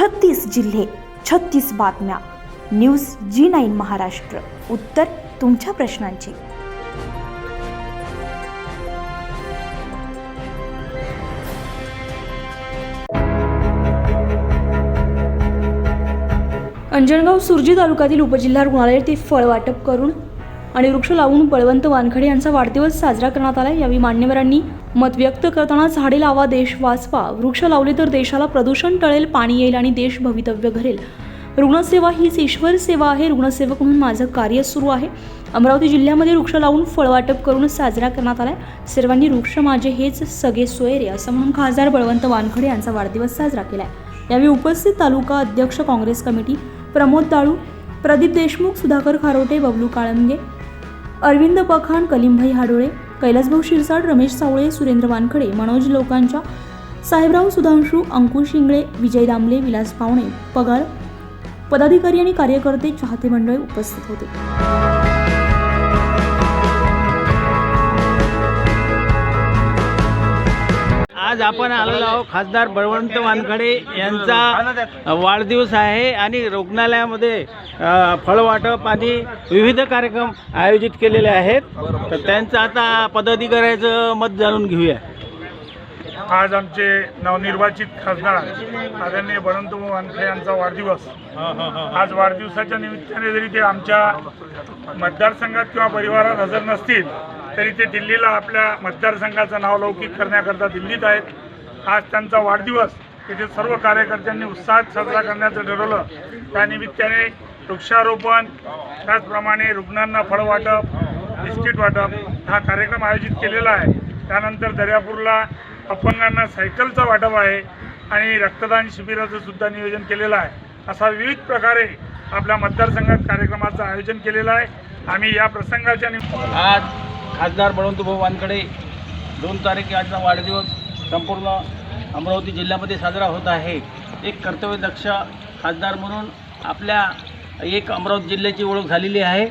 छत्तीस जिल्हे छत्तीस बातम्या. News G nine Maharashtra. उत्तर तुमच्या प्रश्नांची. अंजनगाव सुरजी तालुक्यातील उपजिल्हा रुग्णालय ते फळ वाटप करून आणि वृक्ष लावून बळवंत वानखडे यांचा वाढदिवस साजरा करण्यात आला यावेळी मान्यवरांनी मत व्यक्त करताना झाडे लावा देश वाचवा. वृक्ष लावले तर देशाला प्रदूषण टळेल पाणी येईल आणि देश भवितव्य घडेल. रुग्णसेवा हीच ईश्वर सेवा आहे. रुग्णसेवक म्हणून माझं कार्य सुरू आहे. अमरावती जिल्ह्यामध्ये वृक्ष लावून फळवाटप करून साजरा करण्यात आलाय. सर्वांनी वृक्ष माझे हेच सगळे सोयरे असं म्हणून खासदार बळवंत वानखडे यांचा वाढदिवस साजरा केला आहे यावेळी उपस्थित तालुका अध्यक्ष काँग्रेस कमिटी प्रमोद दाळू प्रदीप देशमुख सुधाकर खारोटे बबलू काळंगे अरविंद पखाण कलिंभाई हाडोळे कैलासभाऊ शिरसाट रमेश सावळे सुरेंद्र वानखडे मनोज लोकांच्या साहेबराव सुधांशू अंकुश इंगळे विजय दामले विलास पावणे पगार पदाधिकारी आणि कार्यकर्ते चाहते मंडळ उपस्थित होते. आज आपण आलेलो आहोत खासदार बळवंत वानखडे यांचा वाढदिवस आहे आणि रुग्णालयामध्ये फळवाटप आणि विविध कार्यक्रम आयोजित केलेले आहेत. तर त्यांचं आता पदाधिकाऱ्याचं मत जाणून घेऊया. आज आमचे नवनिर्वाचित खासदार आदरणीय बळवंत वानखडे यांचा वाढदिवस. आज वाढदिवसाच्या निमित्ताने जरी ते आमच्या मतदारसंघात किंवा परिवारात हजर नसतील तरी ते दिल्लीला आपल्या मतदारसंघाचं नाव लौकिक करण्याकरता दिल्लीत आहेत. आज त्यांचा वाढदिवस. तिथे सर्व कार्यकर्त्यांनी उत्साहात साजरा करण्याचं ठरवलं. त्यानिमित्ताने वृक्षारोपण त्याचप्रमाणे रुग्णांना फळ वाटप बिस्किट वाटप हा कार्यक्रम आयोजित केलेला आहे. त्यानंतर दर्यापूरला अपंगांना सायकलचं वाटप आहे आणि रक्तदान शिबिराचं सुद्धा नियोजन केलेलं आहे. असा विविध प्रकारे आपल्या मतदारसंघात कार्यक्रमाचं आयोजन केलेलं आहे. आम्ही या प्रसंगाच्या निमित्त आज खासदार बळवंतभाऊ वानखडे दोन तारीख आजचा वाढदिवस संपूर्ण अमरावती जिल्ह्यामध्ये साजरा होत आहे. एक कर्तव्यदक्ष खासदार म्हणून आपल्या एक अमरावती जिल्ह्याची ओळख झालेली आहे.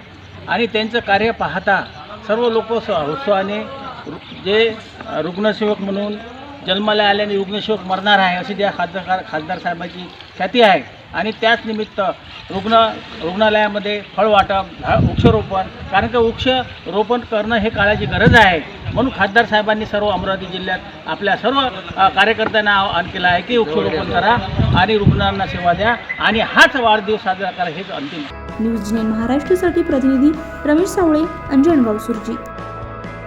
आणि त्यांचं कार्य पाहता सर्व लोक स उत्साहाने रु- जे रुग्णसेवक म्हणून जन्माला आल्याने रुग्णसेवक मरणार आहे अशी त्या खासदार खासदार साहेबाची ख्याती आहे. आणि त्याच निमित्त रुग्ण रुग्णालयामध्ये फळ वाटप झा वृक्षरोपण कारण की वृक्षरोपण करणं हे काळाची गरज आहे. म्हणून खासदार साहेबांनी सर्व अमरावती जिल्ह्यात आपल्या सर्व कार्यकर्त्यांना आवाहन केलं आहे की वृक्षरोपण करा आणि रुग्णांना सेवा द्या आणि हाच वाढदिवस साजरा करा हेच अंतिम. न्यूज महाराष्ट्रासाठी प्रतिनिधी रमेश सावळे अंजनगाव सुरजी